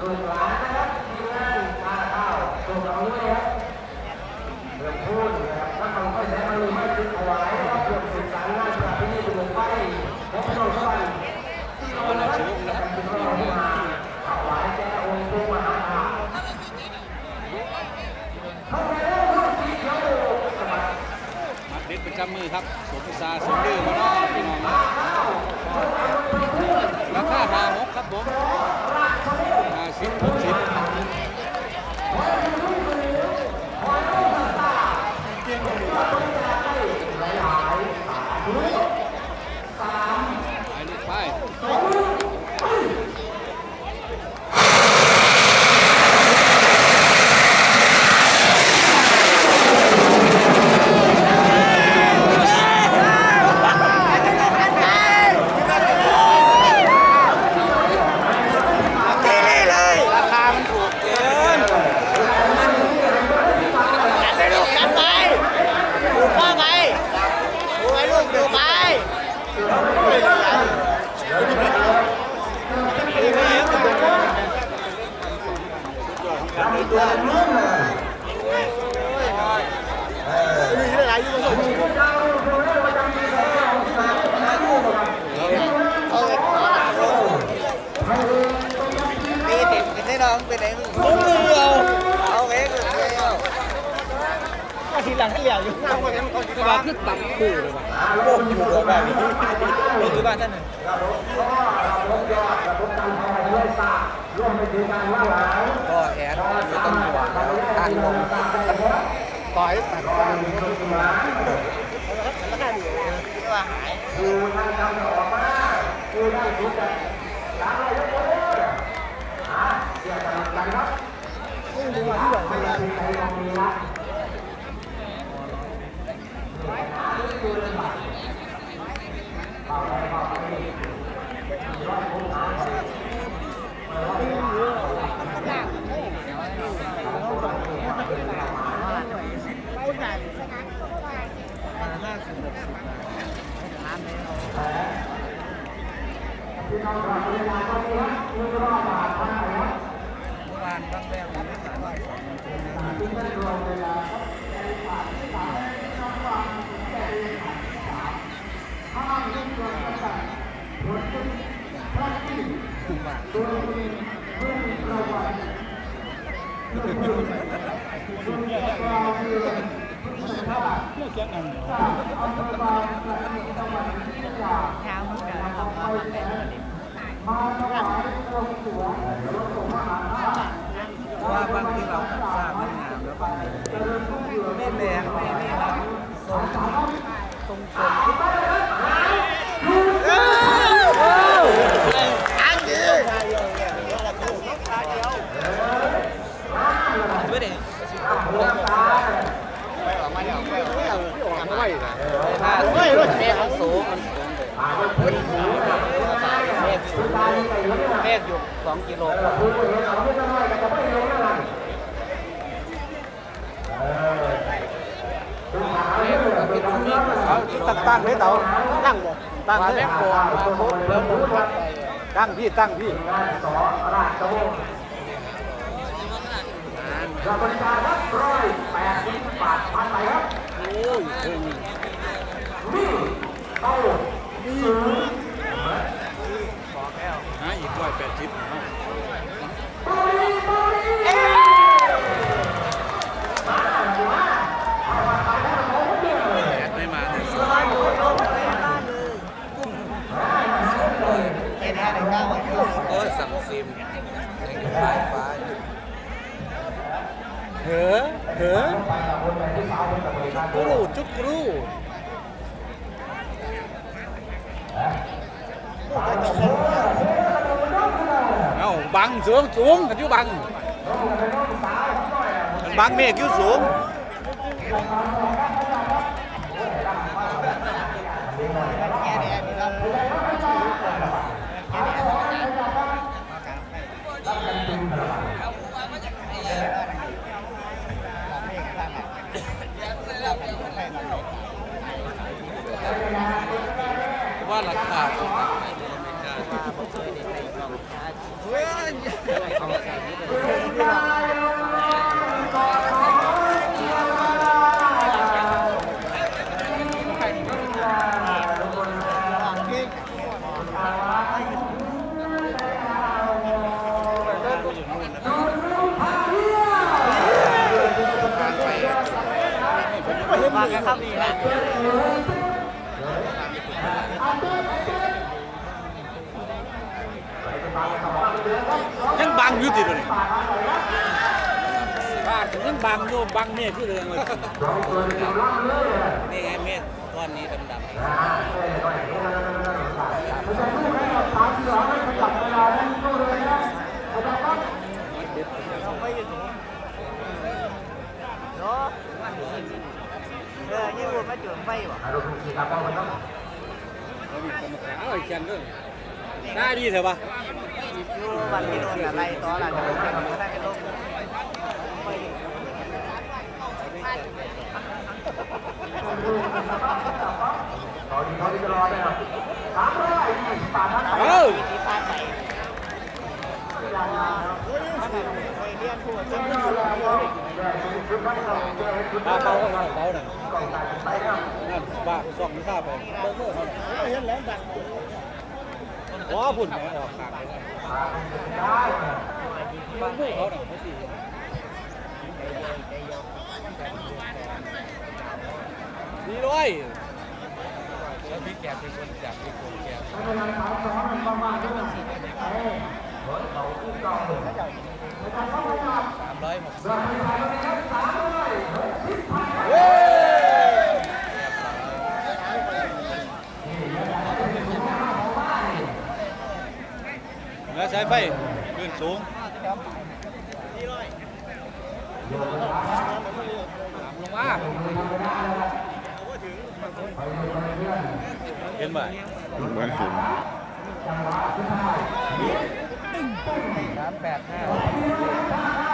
ลูกหลานนะครับทีมงานมาข้าวส่งเอาด้วยครับเรื่องพูดนะครับถ้ามันไม่แสมันไม่ติดเอาไว้นะครับเรื่องสื่อสารงานประเพณีบุญไปและพี่น้องชาวบ้านที่เรานะครับเป็นพี่น้องมาถวายแก่องค์ปู่มหาธาตุเข้าไปแล้วเข้าสีเขียวสวัสดีมัดเด็ดประจำมือครับสมซาสมดื้อมาเนาะพี่น้องนะราคาหาหกครับผมห้าสิบหกสิบ ไปลูกไปราคามันถูกเกิน ไปลูกกันไปดูพ่อไปดูไอ้ลูกดูไป ปีเด็กกันได้น้องเป็นไงมึงเอาเอาเองเลยเอาทีหลังให้เหลี่ยวอยู่นั่ง คนนั้นคนก็ว่าคือต่ำคู่เลยว่ะโอ้อยู่กับบนนี่นี่คือบ้านท่านหนึ่งร่วมไปถึงการล่าหลานก็แอนอยู่ตำรวตั้งลงต่อยตัดฟันแล้วก็ดีว่าหายดูทางทำออกมาดูได้ทุกอย่างตาอะไรกคนเลยอะเดี๋ยวจะกันครับไม่มีใครมองมีละพี่น้องฝาการงนะครับมือรอบบาทมาครับบ้านบางแววนี่สายว่าสองที่ไม่ร อเวลาห้ามเล่นตัวประสาทหัวจุดพลาสติ ว่าคือสุภาพสามาเทศจังหวัดที่ยาเช้ามันก็เราก็มาเป็นประเด็นมาถวายว่าบางที่เราตัดสร้างมันงามแล้วบางทีไม่แรงไม่ไม่แบบทรงทรงทรง 2กิโลกว่าตั้งตั้งเลยเต๋าตั้งบ่ตั้งแม่บ่เริ่มรู้ตั้งพี่ตั้งพี่ กร้อยแปดสิบเนาะบริบริแอดไม่มาเนี่ยไอ้แน่เก้าวไว้โอ้ยสั่งซิมฟ้าฟ้าเหือเหือจุกรูจุกรูเอ้า บังสูงสูงกันอยู่บังมันบังเมฆอยู่สูงแง่แน่มีเราแว่าราคา ว่ากันครับนี่ะ บางบังอยู่บังเมียที่เรืองเลยลองเปิดดูล่างเลยนี่ไงเม็ดก้อนนี้ดำอ่าเอ้ยหน่อยนี่นั่นนั่นนั่นนั่นไม่ใช่ลูกให้เราตามเราไม่ขยับเวลานั่นก็เลยนะอาจารย์ครับเนาะเออยี่ห้อมาจุดไฟวะอารมณ์สีกับบ้างครับเอาอีกแค่นึงได้ดีเถอะปะอยู่บ้านพี่โดนอะไรต่ออะไรจะไปทำอะไรกันลูกตอนนี้เขาจะรอได้ครับสามร้อยยี่สิบบาททั้ง เออ ที่พาไปเรียนผู้ช่วย ปลาเปาก็มาเปาหน่อยไปครับนั่นปลาส่องข้าไปเบิ้งเบิ้งเขาเห็นแล้วดังว้าพุ่นไปออกขางไปเบิ้งเบิ้งเขาหน่อยเขาสิดีด้วยแล้วพี่แกเป็นคนจับเป็นคนแกสามร้อยหกสิบายไฟขึ้นสูงลงมาเห็นไหมๆสามแปดห้า